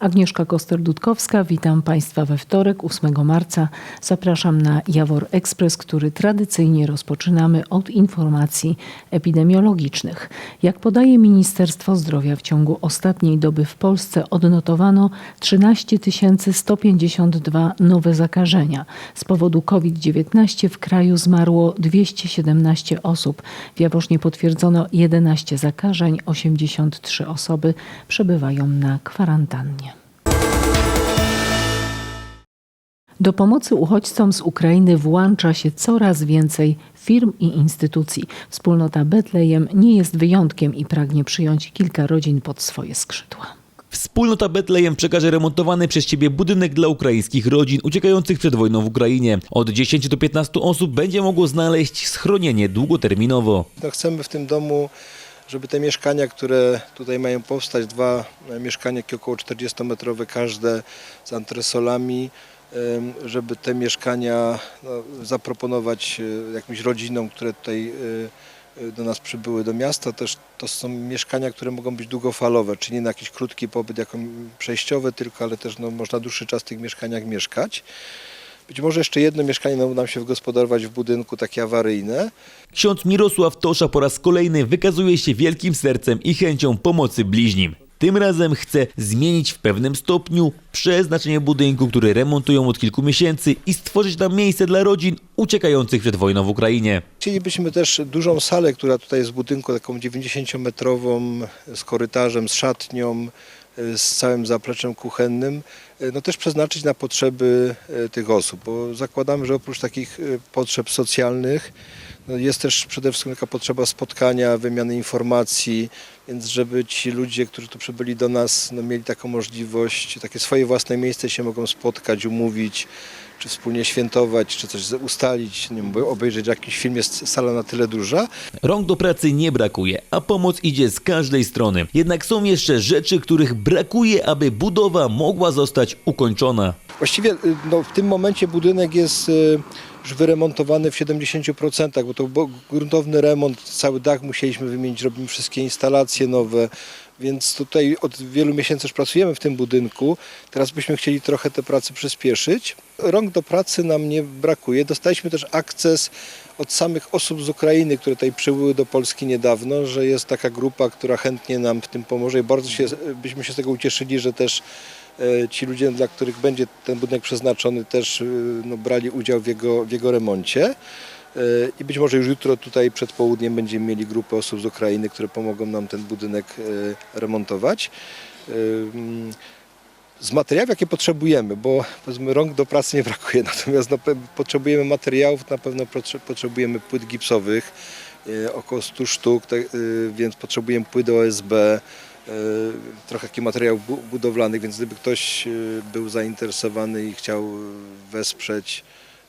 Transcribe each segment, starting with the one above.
Agnieszka Koster-Dudkowska, witam Państwa we wtorek, 8 marca. Zapraszam na Jawor Express, który tradycyjnie rozpoczynamy od informacji epidemiologicznych. Jak podaje Ministerstwo Zdrowia, w ciągu ostatniej doby w Polsce odnotowano 13 152 nowe zakażenia. Z powodu COVID-19 w kraju zmarło 217 osób. W Jaworznie potwierdzono 11 zakażeń, 83 osoby przebywają na kwarantannie. Do pomocy uchodźcom z Ukrainy włącza się coraz więcej firm i instytucji. Wspólnota Betlejem nie jest wyjątkiem i pragnie przyjąć kilka rodzin pod swoje skrzydła. Wspólnota Betlejem przekaże remontowany przez ciebie budynek dla ukraińskich rodzin uciekających przed wojną w Ukrainie. Od 10 do 15 osób będzie mogło znaleźć schronienie długoterminowo. No chcemy w tym domu, żeby te mieszkania, które tutaj mają powstać, dwa mieszkania około 40-metrowe każde z antresolami, żeby te mieszkania no, zaproponować e, jakimś rodzinom, które tutaj e, e, do nas przybyły do miasta. Też to są mieszkania, które mogą być długofalowe, czyli nie na jakiś krótki pobyt jako przejściowy, tylko ale też no, można dłuższy czas w tych mieszkaniach mieszkać. Być może jeszcze jedno mieszkanie nam nam się wygospodarować w budynku takie awaryjne. Ksiądz Mirosław Tosza po raz kolejny wykazuje się wielkim sercem i chęcią pomocy bliźnim. Tym razem chce zmienić w pewnym stopniu przeznaczenie budynku, który remontują od kilku miesięcy i stworzyć tam miejsce dla rodzin uciekających przed wojną w Ukrainie. Chcielibyśmy też dużą salę, która tutaj jest w budynku, taką 90-metrową, z korytarzem, z szatnią, z całym zapleczem kuchennym, no też przeznaczyć na potrzeby e, tych osób, bo zakładamy, że oprócz takich e, potrzeb socjalnych no jest też przede wszystkim taka potrzeba spotkania, wymiany informacji, więc żeby ci ludzie, którzy tu przybyli do nas, no mieli taką możliwość, takie swoje własne miejsce się mogą spotkać, umówić, czy wspólnie świętować, czy coś ustalić, nie wiem, obejrzeć jakiś film, jest sala na tyle duża. Rąk do pracy nie brakuje, a pomoc idzie z każdej strony. Jednak są jeszcze rzeczy, których brakuje, aby budowa mogła zostać ukończona. Właściwie y, no, w tym momencie budynek jest y, już wyremontowany w 70%, bo to był gruntowny remont, cały dach musieliśmy wymienić, robimy wszystkie instalacje nowe, więc tutaj od wielu miesięcy już pracujemy w tym budynku. Teraz byśmy chcieli trochę te prace przyspieszyć. Rąk do pracy nam nie brakuje. Dostaliśmy też akces od samych osób z Ukrainy, które tutaj przybyły do Polski niedawno, że jest taka grupa, która chętnie nam w tym pomoże i bardzo się, byśmy się z tego ucieszyli, że też ci ludzie, dla których będzie ten budynek przeznaczony, też e, no, brali udział w jego, w jego remoncie. E, I być może już jutro tutaj przed południem będziemy mieli grupę osób z Ukrainy, które pomogą nam ten budynek e, remontować. E, mm, Z materiałów, jakie potrzebujemy, bo powiedzmy rąk do pracy nie brakuje, natomiast no, potrzebujemy materiałów, na pewno potrze- potrzebujemy płyt gipsowych, e, około 100 sztuk, e, więc potrzebujemy płyt OSB, e, trochę takich materiałów bu- budowlanych, więc gdyby ktoś e, był zainteresowany i chciał e, wesprzeć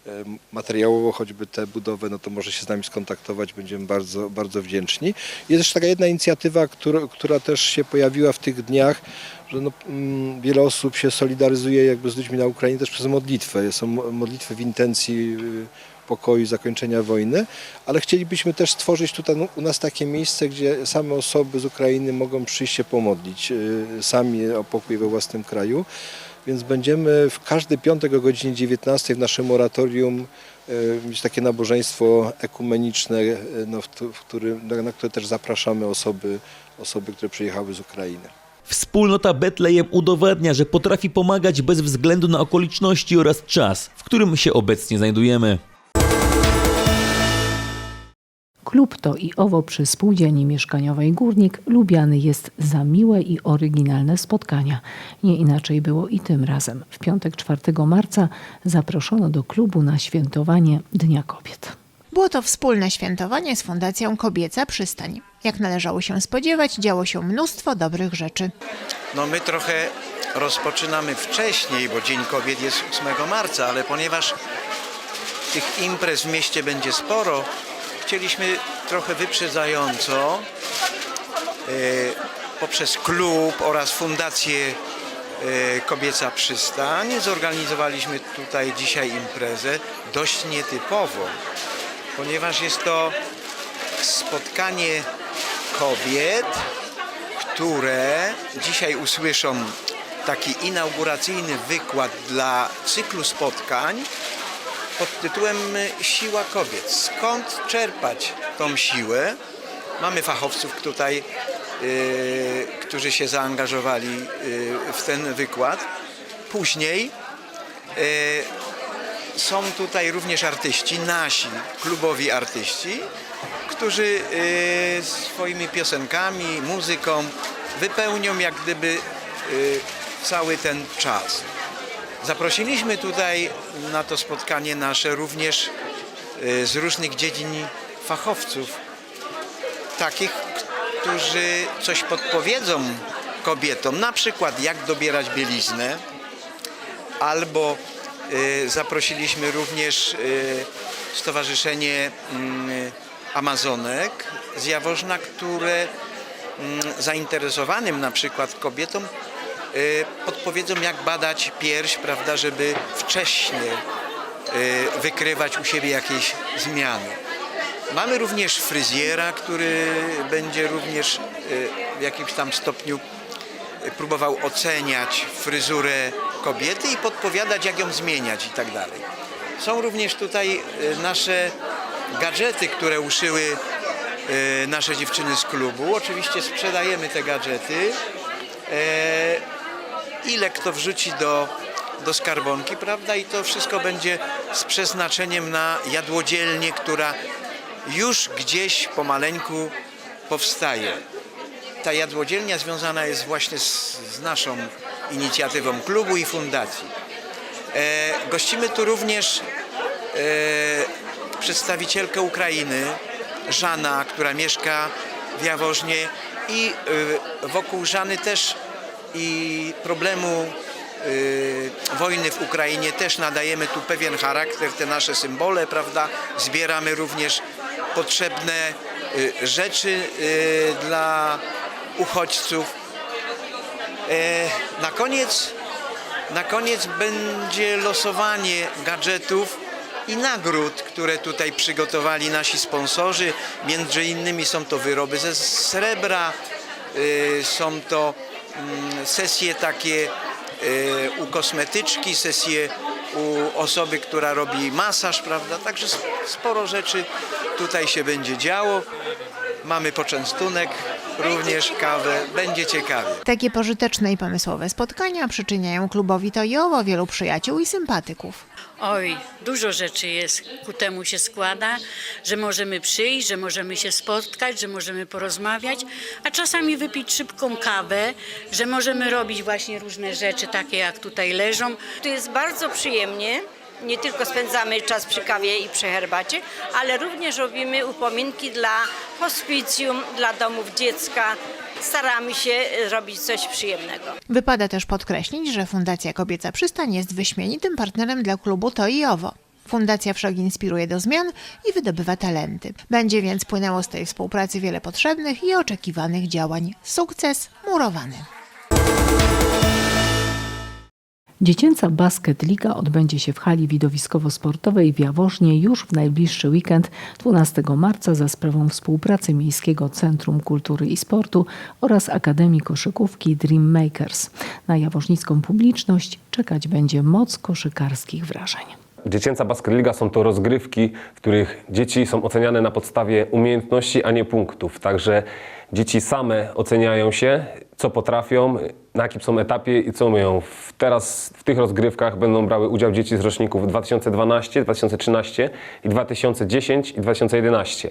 e, materiałowo choćby tę budowę, no to może się z nami skontaktować, będziemy bardzo, bardzo wdzięczni. Jest też taka jedna inicjatywa, która, która też się pojawiła w tych dniach, że no, mm, wiele osób się solidaryzuje jakby z ludźmi na Ukrainie też przez modlitwę. Są mo- modlitwy w intencji y, pokoju, zakończenia wojny, ale chcielibyśmy też stworzyć tutaj no, u nas takie miejsce, gdzie same osoby z Ukrainy mogą przyjść się pomodlić y, sami o pokój we własnym kraju. Więc będziemy w każdy piątek o godzinie 19 w naszym oratorium y, mieć takie nabożeństwo ekumeniczne, y, no, w, którym, na które też zapraszamy osoby, osoby, które przyjechały z Ukrainy. Wspólnota Betlejem udowadnia, że potrafi pomagać bez względu na okoliczności oraz czas, w którym się obecnie znajdujemy. Klub to i owo przy spółdzielni mieszkaniowej Górnik lubiany jest za miłe i oryginalne spotkania. Nie inaczej było i tym razem. W piątek 4 marca zaproszono do klubu na świętowanie Dnia Kobiet. Było to wspólne świętowanie z Fundacją Kobieca Przystań. Jak należało się spodziewać, działo się mnóstwo dobrych rzeczy. No my trochę rozpoczynamy wcześniej, bo Dzień Kobiet jest 8 marca, ale ponieważ tych imprez w mieście będzie sporo, chcieliśmy trochę wyprzedzająco e, poprzez klub oraz Fundację e, Kobieca Przystań zorganizowaliśmy tutaj dzisiaj imprezę dość nietypową, ponieważ jest to spotkanie kobiet, które dzisiaj usłyszą taki inauguracyjny wykład dla cyklu spotkań pod tytułem Siła kobiet. Skąd czerpać tą siłę? Mamy fachowców tutaj, y, którzy się zaangażowali y, w ten wykład. Później y, są tutaj również artyści, nasi klubowi artyści, którzy swoimi piosenkami, muzyką wypełnią jak gdyby cały ten czas. Zaprosiliśmy tutaj na to spotkanie nasze również y, z różnych dziedzin fachowców, takich, którzy coś podpowiedzą kobietom, na przykład jak dobierać bieliznę, albo y, zaprosiliśmy również y, Stowarzyszenie mm, Amazonek z Jaworzna, które mm, zainteresowanym na przykład kobietom podpowiedzą jak badać pierś, prawda, żeby wcześniej y, wykrywać u siebie jakieś zmiany. Mamy również fryzjera, który będzie również y, w jakimś tam stopniu y, próbował oceniać fryzurę kobiety i podpowiadać, jak ją zmieniać i tak dalej. Są również tutaj y, nasze gadżety, które uszyły y, nasze dziewczyny z klubu. Oczywiście sprzedajemy te gadżety. Ile kto wrzuci do, do skarbonki, prawda? I to wszystko będzie z przeznaczeniem na jadłodzielnię, która już gdzieś pomaleńku powstaje. Ta jadłodzielnia związana jest właśnie z, z naszą inicjatywą klubu i fundacji. E, gościmy tu również e, przedstawicielkę Ukrainy, Żana, która mieszka w Jaworznie i e, wokół Żany też i problemu y, wojny w Ukrainie też nadajemy tu pewien charakter, te nasze symbole, prawda? Zbieramy również potrzebne y, rzeczy y, dla uchodźców. E, na koniec, na koniec będzie losowanie gadżetów i nagród, które tutaj przygotowali nasi sponsorzy. Między innymi są to wyroby ze srebra, są to sesje takie y, u kosmetyczki, sesje u osoby, która robi masaż, prawda? Także sporo rzeczy tutaj się będzie działo. Mamy poczęstunek, również kawę. Będzie ciekawie. Takie pożyteczne i pomysłowe spotkania przyczyniają klubowi to i owo wielu przyjaciół i sympatyków. Oj, dużo rzeczy jest, ku temu się składa, że możemy przyjść, że możemy się spotkać, że możemy porozmawiać, a czasami wypić szybką kawę, że możemy robić właśnie różne rzeczy, takie jak tutaj leżą. Tu jest bardzo przyjemnie. Nie tylko spędzamy czas przy kawie i przy herbacie, ale również robimy upominki dla hospicjum, dla domów dziecka. Staramy się e, robić coś przyjemnego. Wypada też podkreślić, że Fundacja Kobieca Przystań jest wyśmienitym partnerem dla klubu To i Owo. Fundacja wszak inspiruje do zmian i wydobywa talenty. Będzie więc płynęło z tej współpracy wiele potrzebnych i oczekiwanych działań. Sukces murowany. Dziecięca Basket Liga odbędzie się w hali widowiskowo-sportowej w Jaworznie już w najbliższy weekend 12 marca za sprawą współpracy Miejskiego Centrum Kultury i Sportu oraz Akademii Koszykówki Dream Makers. Na jaworznicką publiczność czekać będzie moc koszykarskich wrażeń. Dziecięca Basketliga są to rozgrywki, w których dzieci są oceniane na podstawie umiejętności, a nie punktów. Także dzieci same oceniają się, co potrafią, na jakim są etapie i co. W- Teraz w tych rozgrywkach będą brały udział dzieci z roczników 2012, 2013 i 2010 i 2011.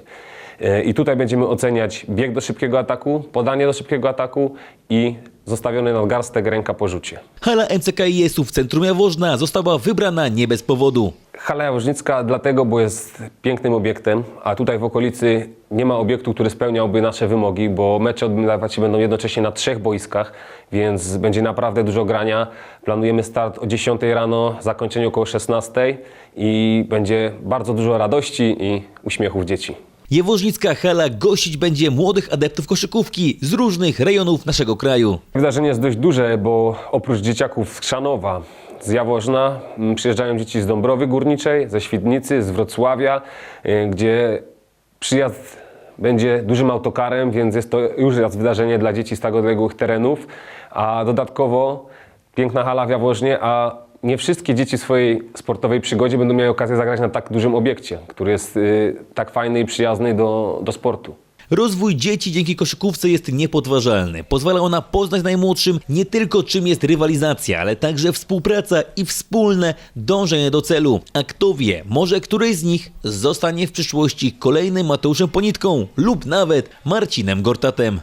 E, I tutaj będziemy oceniać bieg do szybkiego ataku, podanie do szybkiego ataku i zostawiony nadgarstek ręka po rzucie. Hala MCKiS-u w centrum Jaworzna została wybrana nie bez powodu. Hala Jaworznicka dlatego, bo jest pięknym obiektem, a tutaj w okolicy nie ma obiektu, który spełniałby nasze wymogi, bo mecze odbywać się będą jednocześnie na trzech boiskach, więc będzie naprawdę dużo grania. Planujemy start o 10 rano, zakończenie około 16 i będzie bardzo dużo radości i uśmiechów dzieci. Jaworznicka hala gościć będzie młodych adeptów koszykówki z różnych rejonów naszego kraju. Wydarzenie jest dość duże, bo oprócz dzieciaków z Krzanowa, z Jaworzna m, przyjeżdżają dzieci z Dąbrowy Górniczej, ze Świdnicy, z Wrocławia, y, gdzie przyjazd będzie dużym autokarem, więc jest to już raz wydarzenie dla dzieci z tak odległych terenów, a dodatkowo piękna hala w Jaworznie, a nie wszystkie dzieci w swojej sportowej przygodzie będą miały okazję zagrać na tak dużym obiekcie, który jest y, tak fajny i przyjazny do, do sportu. Rozwój dzieci dzięki koszykówce jest niepodważalny. Pozwala ona poznać najmłodszym nie tylko czym jest rywalizacja, ale także współpraca i wspólne dążenie do celu. A kto wie, może któryś z nich zostanie w przyszłości kolejnym Mateuszem Ponitką lub nawet Marcinem Gortatem.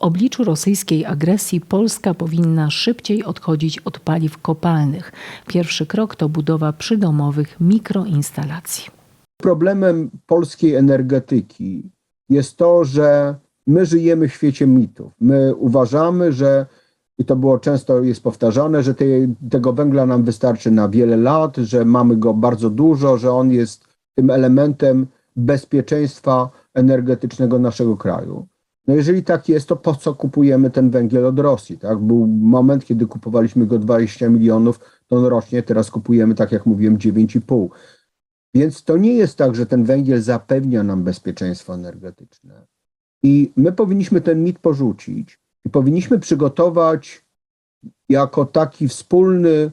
Obliczu rosyjskiej agresji Polska powinna szybciej odchodzić od paliw kopalnych. Pierwszy krok to budowa przydomowych mikroinstalacji. Problemem polskiej energetyki jest to, że my żyjemy w świecie mitów. My uważamy, że i to było często jest powtarzane, że tej, tego węgla nam wystarczy na wiele lat, że mamy go bardzo dużo, że on jest tym elementem bezpieczeństwa energetycznego naszego kraju. No jeżeli tak jest, to po co kupujemy ten węgiel od Rosji? Tak? Był moment, kiedy kupowaliśmy go 20 milionów ton rocznie, teraz kupujemy, tak jak mówiłem, 9,5. Więc to nie jest tak, że ten węgiel zapewnia nam bezpieczeństwo energetyczne. I my powinniśmy ten mit porzucić i powinniśmy przygotować jako taki wspólny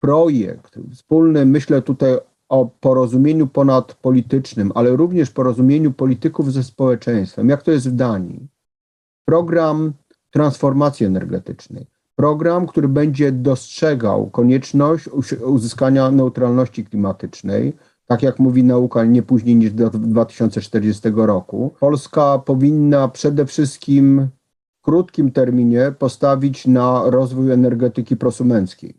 projekt, wspólny, myślę tutaj o porozumieniu ponadpolitycznym, ale również porozumieniu polityków ze społeczeństwem, jak to jest w Danii. Program transformacji energetycznej. Program, który będzie dostrzegał konieczność uzyskania neutralności klimatycznej, tak jak mówi nauka, nie później niż do 2040 roku. Polska powinna przede wszystkim w krótkim terminie postawić na rozwój energetyki prosumenckiej.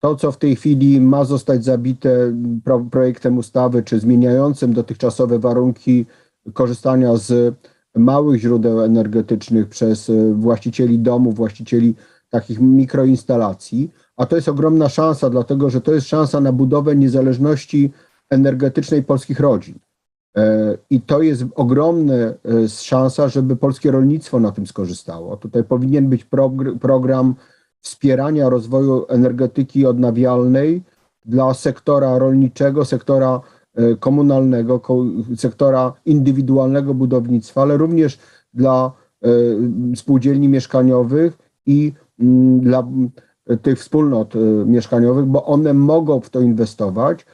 To, co w tej chwili ma zostać zabite pro, projektem ustawy, czy zmieniającym dotychczasowe warunki korzystania z małych źródeł energetycznych przez e, właścicieli domów, właścicieli takich mikroinstalacji, a to jest ogromna szansa, dlatego że to jest szansa na budowę niezależności energetycznej polskich rodzin. E, I to jest ogromna e, szansa, żeby polskie rolnictwo na tym skorzystało. Tutaj powinien być progr- program wspierania rozwoju energetyki odnawialnej dla sektora rolniczego, sektora komunalnego, ko- sektora indywidualnego budownictwa, ale również dla e, spółdzielni mieszkaniowych i mm, dla mm, tych wspólnot e, mieszkaniowych, bo one mogą w to inwestować,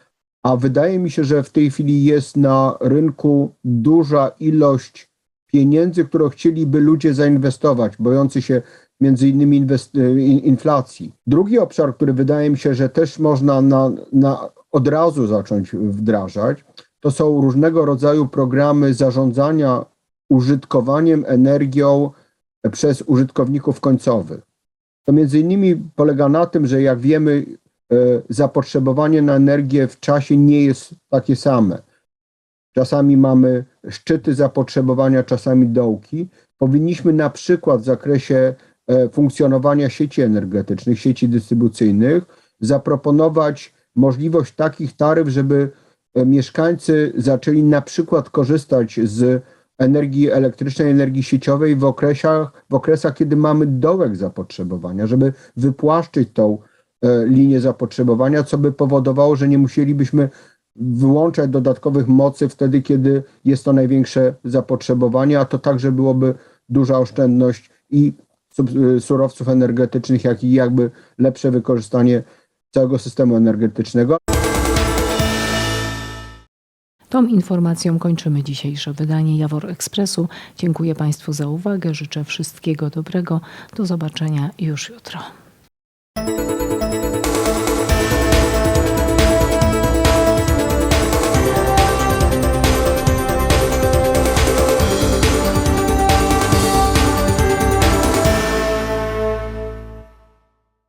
a wydaje mi się, że w tej chwili jest na rynku duża ilość pieniędzy, które chcieliby ludzie zainwestować, bojący się między innymi inflacji. Drugi obszar, który wydaje mi się, że też można na, na od razu zacząć wdrażać, to są różnego rodzaju programy zarządzania użytkowaniem energią przez użytkowników końcowych. To między innymi polega na tym, że jak wiemy, e, zapotrzebowanie na energię w czasie nie jest takie same. Czasami mamy szczyty zapotrzebowania, czasami dołki. Powinniśmy na przykład w zakresie e, funkcjonowania sieci energetycznych, sieci dystrybucyjnych, zaproponować możliwość takich taryf, żeby e, mieszkańcy zaczęli na przykład korzystać z energii elektrycznej, energii sieciowej w okresach, w okresach kiedy mamy dołek zapotrzebowania, żeby wypłaszczyć tą e, linię zapotrzebowania, co by powodowało, że nie musielibyśmy wyłączać dodatkowych mocy wtedy, kiedy jest to największe zapotrzebowanie, a to także byłoby duża oszczędność i y, surowców energetycznych, jak i jakby lepsze wykorzystanie całego systemu energetycznego. Tą informacją kończymy dzisiejsze wydanie Jawor Ekspresu. Dziękuję Państwu za uwagę. Życzę wszystkiego dobrego. Do zobaczenia już jutro.